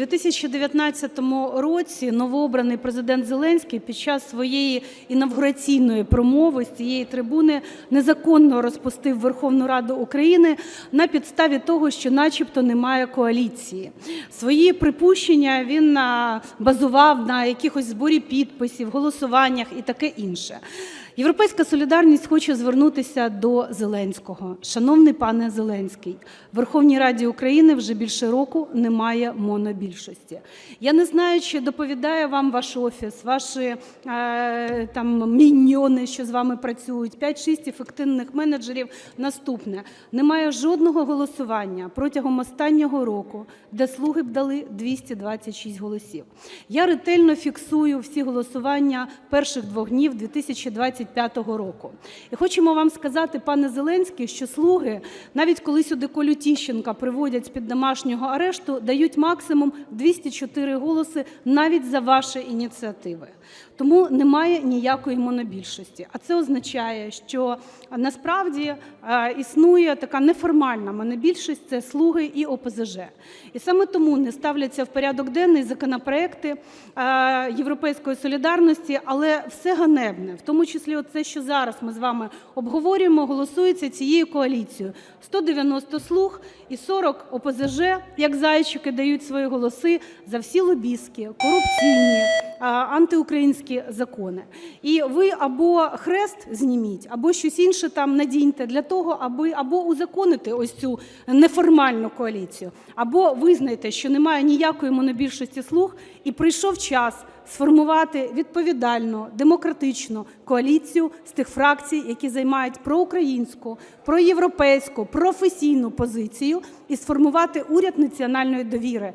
2019 році новообраний президент Зеленський під час своєї інавгураційної промови з цієї трибуни незаконно розпустив Верховну Раду України на підставі того, що начебто немає коаліції. Свої припущення він базував на якихось зборі підписів, голосуваннях і таке інше. Європейська солідарність хоче звернутися до Зеленського. Шановний пане Зеленський, в Верховній Раді України вже більше року немає монобільшості. Я не знаю, чи доповідає вам ваш офіс, ваші е, там міньйони, що з вами працюють, 5-6 ефективних менеджерів. Наступне немає жодного голосування протягом останнього року, де слуги б дали 226 голосів. Я ретельно фіксую всі голосування перших двох днів 2025 року. І хочемо вам сказати, пане Зеленський, що слуги, навіть коли сюди Колю Тіщенка приводять з-під домашнього арешту, дають максимум 204 голоси навіть за ваші ініціативи. Тому немає ніякої монобільшості. А це означає, що насправді е, існує така неформальна монобільшість це слуги і ОПЗЖ. І саме тому не ставляться в порядок денний законопроекти е, Європейської солідарності, але все ганебне, в тому числі оце, що зараз ми з вами обговорюємо, голосується цією коаліцією. 190 слуг і 40 ОПЗЖ, як зайчики, дають свої голоси за всі лобістські, корупційні, антиукраїнські закони. І ви або хрест зніміть, або щось інше там надіньте для того, аби або узаконити ось цю неформальну коаліцію, або визнайте, що немає ніякої монобільшості слуг, і прийшов час сформувати відповідальну демократичну коаліцію з тих фракцій, які займають проукраїнську, проєвропейську, професійну позицію, і сформувати уряд національної довіри.